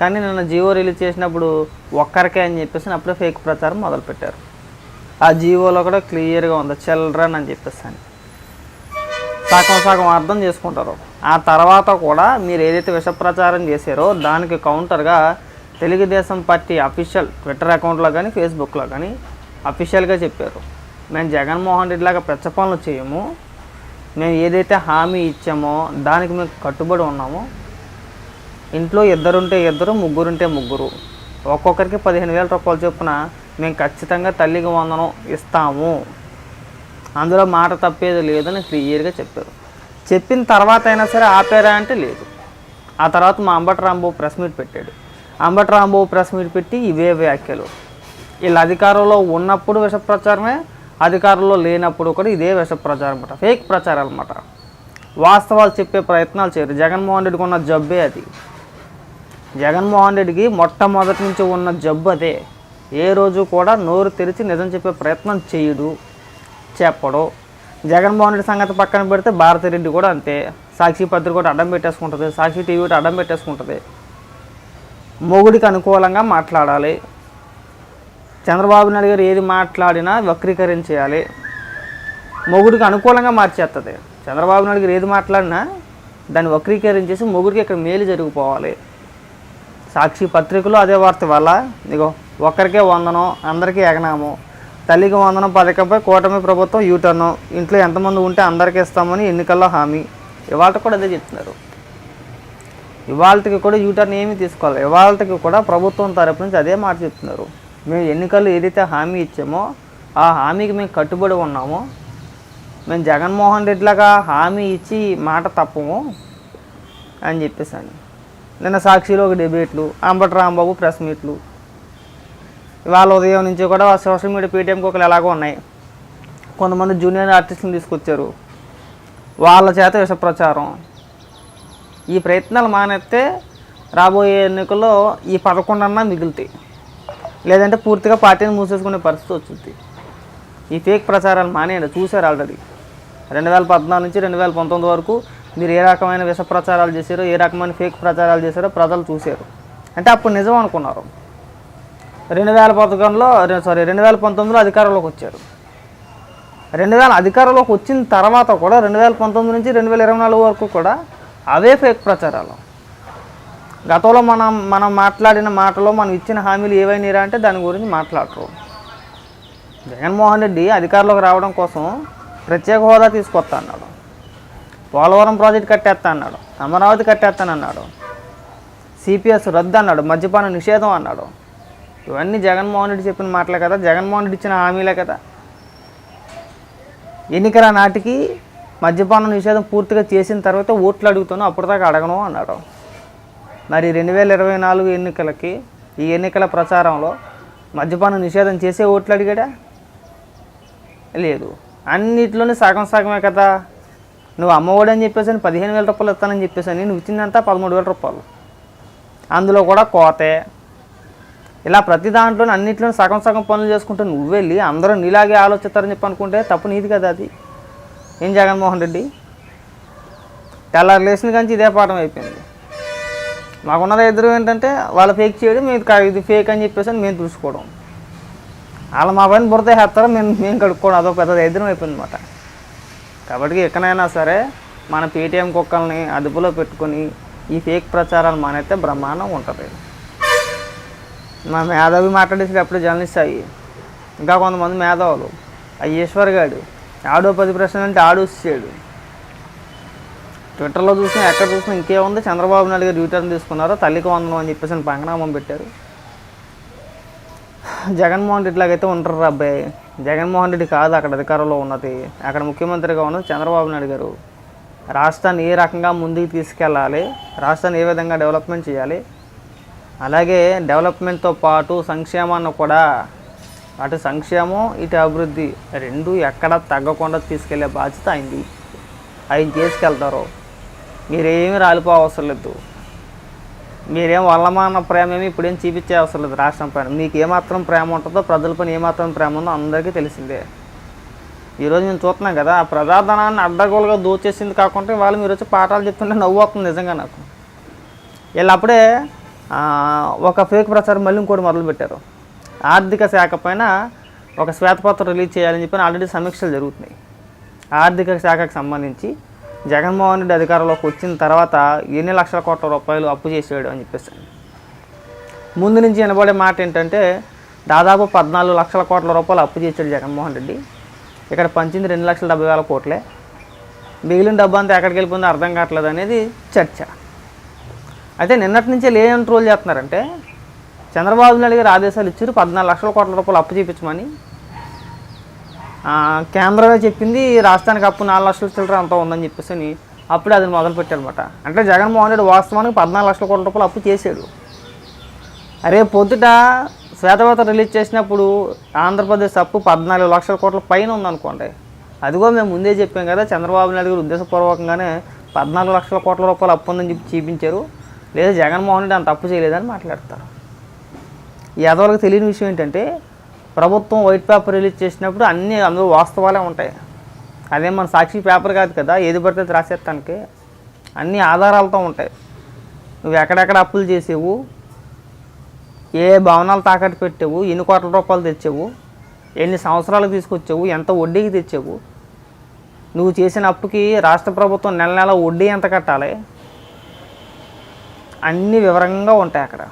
కానీ నిన్న జియో రిలీజ్ చేసినప్పుడు ఒక్కరికే అని చెప్పేసి అప్పుడే ఫేక్ ప్రచారం మొదలుపెట్టారు. ఆ జియోలో కూడా క్లియర్గా ఉంది చిల్డ్రన్ అని చెప్పేసి అని. సగం సగం అర్థం చేసుకుంటారు. ఆ తర్వాత కూడా మీరు ఏదైతే విష ప్రచారం చేశారో దానికి కౌంటర్గా తెలుగుదేశం పార్టీ అఫీషియల్ ట్విట్టర్ అకౌంట్లో కానీ ఫేస్బుక్లో కానీ అఫీషియల్గా చెప్పారు. మేము జగన్మోహన్ రెడ్డి లాగా పెచ్చ పనులు చేయము. మేము ఏదైతే హామీ ఇచ్చామో దానికి మేము కట్టుబడి ఉన్నామో. ఇంట్లో ఇద్దరుంటే ఇద్దరు ముగ్గురుంటే ముగ్గురు. ఒక్కొక్కరికి పదిహేను వేల రూపాయలు చొప్పున మేము ఖచ్చితంగా తల్లికి వందనం ఇస్తాము. అందులో మాట తప్పేది లేదని క్లియర్గా చెప్పారు. చెప్పిన తర్వాత అయినా సరే ఆపారా అంటే లేదు. ఆ తర్వాత మా అంబటి రాంబాబు ప్రెస్ మీట్ పెట్టాడు. అంబటి రాంబాబు ప్రెస్ మీట్ పెట్టి ఇవే వ్యాఖ్యలు. వీళ్ళు అధికారంలో ఉన్నప్పుడు విష ప్రచారమే అధికారంలో లేనప్పుడు కూడా ఇదే విష ప్రచారం అనమాట ఫేక్ ప్రచారాలు అనమాట వాస్తవాలు చెప్పే ప్రయత్నాలు చేయరు. జగన్మోహన్ రెడ్డికి ఉన్న జబ్బే అది. జగన్మోహన్ రెడ్డికి మొట్టమొదటి నుంచి ఉన్న జబ్బు అదే. ఏ రోజు కూడా నోరు తెరిచి నిజం చెప్పే ప్రయత్నం చేయడు చెప్పడు. జగన్మోహన్ రెడ్డి సంగతి పక్కన పెడితే భారతిరెడ్డి కూడా అంతే. సాక్షి పత్రిక కూడా అడ్డం పెట్టేసుకుంటుంది సాక్షి టీవీ కూడా అడ్డం పెట్టేసుకుంటుంది. మొగుడికి అనుకూలంగా మాట్లాడాలి. చంద్రబాబు నాయుడు గారు ఏది మాట్లాడినా వక్రీకరించేయాలి. మొగుడికి అనుకూలంగా మార్చేస్తుంది చంద్రబాబు నాయుడు గారు ఏది మాట్లాడినా దాన్ని వక్రీకరించేసి మొగుడికి ఇక్కడ మేలు జరిగిపోవాలి. సాక్షి పత్రికలో అదే వార్త వల్ల ఇదిగో ఒక్కరికే వందనం అందరికీ ఎగనాము. తల్లికి వందనం పథకంపై కూటమి ప్రభుత్వం యూటర్ను. ఇంట్లో ఎంతమంది ఉంటే అందరికీ ఇస్తామని ఎన్నికల్లో హామీ. ఇవాళ కూడా అదే చెప్తున్నారు. ఇవాళకి కూడా యూటర్న్ ఏమీ తీసుకోవాలి. ఇవాళకి కూడా ప్రభుత్వం తరపు నుంచి అదే మాట చెప్తున్నారు. మేము ఎన్నికల్లో ఏదైతే హామీ ఇచ్చామో ఆ హామీకి మేము కట్టుబడి ఉన్నామో. మేము జగన్మోహన్ రెడ్డిలాగా హామీ ఇచ్చి మాట తప్పము అని చెప్పేసాను నిన్న సాక్షిలో ఒక డిబేట్లు అంబటి రాంబాబు ప్రెస్ మీట్లు. ఇవాళ ఉదయం నుంచి కూడా సోషల్ మీడియా పేటీఎం ఒకరు ఎలాగో ఉన్నాయి. కొంతమంది జూనియర్ ఆర్టిస్టులు తీసుకొచ్చారు. వాళ్ళ చేత విష ప్రచారం ఈ ప్రయత్నాలు మానేస్తే రాబోయే ఎన్నికల్లో ఈ పదకొండన్నా మిగులుతాయి. లేదంటే పూర్తిగా పార్టీని మూసేసుకునే పరిస్థితి వచ్చింది. ఈ ఫేక్ ప్రచారాలు మానేయండి. చూశారు ఆల్రెడీ. రెండు వేల పద్నాలుగు నుంచి రెండు వేల పంతొమ్మిది వరకు మీరు ఏ రకమైన విష ప్రచారాలు చేశారో ఏ రకమైన ఫేక్ ప్రచారాలు చేశారో ప్రజలు చూశారు. అంటే అప్పుడు నిజం అనుకున్నారు. రెండు వేల పథకంలో సారీ రెండు వేల పంతొమ్మిదిలో అధికారంలోకి వచ్చారు. రెండు వేల అధికారంలోకి వచ్చిన తర్వాత కూడా రెండు వేల పంతొమ్మిది నుంచి రెండు వేల ఇరవై నాలుగు వరకు కూడా అవే ఫేక్ ప్రచారాలు. గతంలో మనం మనం మాట్లాడిన మాటలో మనం ఇచ్చిన హామీలు ఏవైనా అంటే దాని గురించి మాట్లాడరు. జగన్మోహన్ రెడ్డి అధికారంలోకి రావడం కోసం ప్రత్యేక హోదా తీసుకొస్తా అన్నాడు. పోలవరం ప్రాజెక్ట్ కట్టేస్తా అన్నాడు. అమరావతి కట్టేస్తానన్నాడు సిపిఎస్ రద్దు అన్నాడు. మద్యపాన నిషేధం అన్నాడు. ఇవన్నీ జగన్మోహన్ రెడ్డి చెప్పిన మాటలే కదా. జగన్మోహన్ రెడ్డి ఇచ్చిన హామీలే కదా. ఎన్నికల నాటికి మద్యపాన నిషేధం పూర్తిగా చేసిన తర్వాత ఓట్లు అడుగుతాను అప్పటిదాకా అడగను అన్నాడు. మరి రెండు వేల ఇరవై నాలుగు ఎన్నికలకి ఈ ఎన్నికల ప్రచారంలో మద్యపాన నిషేధం చేసే ఓట్లు అడిగాడా? లేదు. అన్నిట్లోనే సగం సగమే కదా. నువ్వు అమ్మఒడి అని చెప్పేసి అని పదిహేను వేల రూపాయలు ఇస్తానని చెప్పేసి అని నువ్వు ఇచ్చిందంతా పదమూడు వేల రూపాయలు. అందులో కూడా కోతే. ఇలా ప్రతి దాంట్లోనే అన్నింటిలో సగం సగం పనులు చేసుకుంటూ నువ్వు వెళ్ళి అందరూ నీలాగే ఆలోచిస్తారని చెప్పి అనుకుంటే తప్పు నీది కదా అది. ఏం జగన్మోహన్ రెడ్డి? తెల్లారు లేచిన కానీ ఇదే పాఠం అయిపోయింది. మాకున్నది ఎదురు ఏంటంటే వాళ్ళ ఫేక్ చేయడం మేము ఇది ఫేక్ అని చెప్పేసి అని మేము చూసుకోవడం వాళ్ళు మా పైన బురద వేస్తారో మేము మేము కడుక్కోవడం అదొక పెద్ద ఎదురు అయిపోయింది అనమాట కాబట్టి ఎక్కడైనా సరే మన పేటీఎం కుక్కల్ని అదుపులో పెట్టుకొని ఈ ఫేక్ ప్రచారాలు మానేస్తే బ్రహ్మాండం ఉంటుంది. మా మేధావి మాట్లాడేసి అప్పుడు జర్నలిస్ట్ అయ్యి ఇంకా కొంతమంది మేధావులు ఆ ఈశ్వర్ గాడు ఆడో పది ప్రశ్నలు అంటే ఆడు వచ్చాడు ట్విట్టర్లో చూసినా ఎక్కడ చూసినా ఇంకేముంది? చంద్రబాబు నాయుడు గారు యూటర్న్ తీసుకున్నారు? తల్లికి వందనం అని చెప్పేసి పంగనామం పెట్టారు. జగన్మోహన్ రెడ్డి లాగైతే ఉంటారు అబ్బాయి. జగన్మోహన్ రెడ్డి కాదు అక్కడ అధికారంలో ఉన్నది. అక్కడ ముఖ్యమంత్రిగా ఉన్నది చంద్రబాబు నాయుడు గారు. రాష్ట్రాన్ని ఏ రకంగా ముందుకు తీసుకెళ్ళాలి? రాష్ట్రాన్ని ఏ విధంగా డెవలప్మెంట్ చేయాలి? అలాగే డెవలప్మెంట్తో పాటు సంక్షేమాన్ని కూడా అటు సంక్షేమం ఇటు అభివృద్ధి రెండు ఎక్కడ తగ్గకుండా తీసుకెళ్ళే బాధ్యత అయింది ఆయన తీసుకెళ్తారు. మీరేమి రాలిపో అవసరం లేదు. మీరేం వల్లమాన ప్రేమ ఏమి ఇప్పుడేం చూపించే అవసరం లేదు రాష్ట్రం పైన. మీకు ఏమాత్రం ప్రేమ ఉంటుందో ప్రజల పైన ఏమాత్రం ప్రేమ ఉందో అందరికీ తెలిసిందే. ఈరోజు మేము చూస్తున్నాం కదా ఆ ప్రజాధనాన్ని అడ్డగోలుగా దోచేసింది కాకుండా వాళ్ళు మీరు వచ్చి పాఠాలు చెప్తుంటే నవ్వు అవుతుంది నిజంగా నాకు. వీళ్ళు అప్పుడే ఒక ఫేక్ ప్రచారం మళ్ళీ ఇంకోటి మొదలుపెట్టారు. ఆర్థిక శాఖ పైన ఒక శ్వేతపత్రం రిలీజ్ చేయాలని చెప్పి ఆల్రెడీ సమీక్షలు జరుగుతున్నాయి. ఆర్థిక శాఖకు సంబంధించి జగన్మోహన్ రెడ్డి అధికారంలోకి వచ్చిన తర్వాత ఎన్ని లక్షల కోట్ల రూపాయలు అప్పు చేసాడు అని చెప్పేసి. ముందు నుంచి వినబడే మాట ఏంటంటే దాదాపు పద్నాలుగు లక్షల కోట్ల రూపాయలు అప్పు చేశాడు జగన్మోహన్ రెడ్డి. ఇక్కడ పంచింది రెండు లక్షల డెబ్బై వేల కోట్లే. మిగిలిన డబ్బు అంతా ఎక్కడికి వెళ్ళిపోయిందో అర్థం కావట్లేదు అనేది చర్చ. అయితే నిన్నటి నుంచే లేని ట్రోల్ చేస్తున్నారంటే చంద్రబాబు నాయుడు గారు ఆదేశాలు ఇచ్చారు పద్నాలుగు లక్షల కోట్ల రూపాయలు అప్పు చేయించమని. ఆ, కేంద్రమే చెప్పింది రాష్ట్రానికి అప్పు నాలుగు లక్షల చిల్లర అంత ఉందని చెప్పేసి అని అప్పుడే అది మొదలుపెట్టాడనమాట అంటే జగన్మోహన్ రెడ్డి వాస్తవానికి పద్నాలుగు లక్షల కోట్ల రూపాయలు అప్పు చేశాడు. అరే పొద్దుట శ్వేతపత్రం రిలీజ్ చేసినప్పుడు ఆంధ్రప్రదేశ్ అప్పు పద్నాలుగు లక్షల కోట్ల పైన ఉందనుకోండి. అదిగో మేము ముందే చెప్పాం కదా చంద్రబాబు నాయుడు గారు ఉద్దేశపూర్వకంగానే పద్నాలుగు లక్షల కోట్ల రూపాయలు అప్పు ఉందని చెప్పి చూపించారు. లేదా జగన్మోహన్ రెడ్డి అంత అప్పు చేయలేదని మాట్లాడతారు. ఈ తెలియని విషయం ఏంటంటే ప్రభుత్వం వైట్ పేపర్ రిలీజ్ చేసినప్పుడు అన్నీ అందులో వాస్తవాలే ఉంటాయి. అదే మన సాక్షి పేపర్ కాదు కదా ఏది పడితే రాసేస్తానికి అన్ని ఆధారాలతో ఉంటాయి. నువ్వు ఎక్కడెక్కడ అప్పులు చేసేవు ఏ భవనాలు తాకట్టు పెట్టావు ఎన్ని కోట్ల రూపాయలు తెచ్చావు ఎన్ని సంవత్సరాలు తీసుకొచ్చావు ఎంత వడ్డీకి తెచ్చావు. నువ్వు చేసిన అప్పుకి రాష్ట్ర ప్రభుత్వం నెల నెల వడ్డీ ఎంత కట్టాలి? అన్ని వివరంగా ఉంటాయి అక్కడ.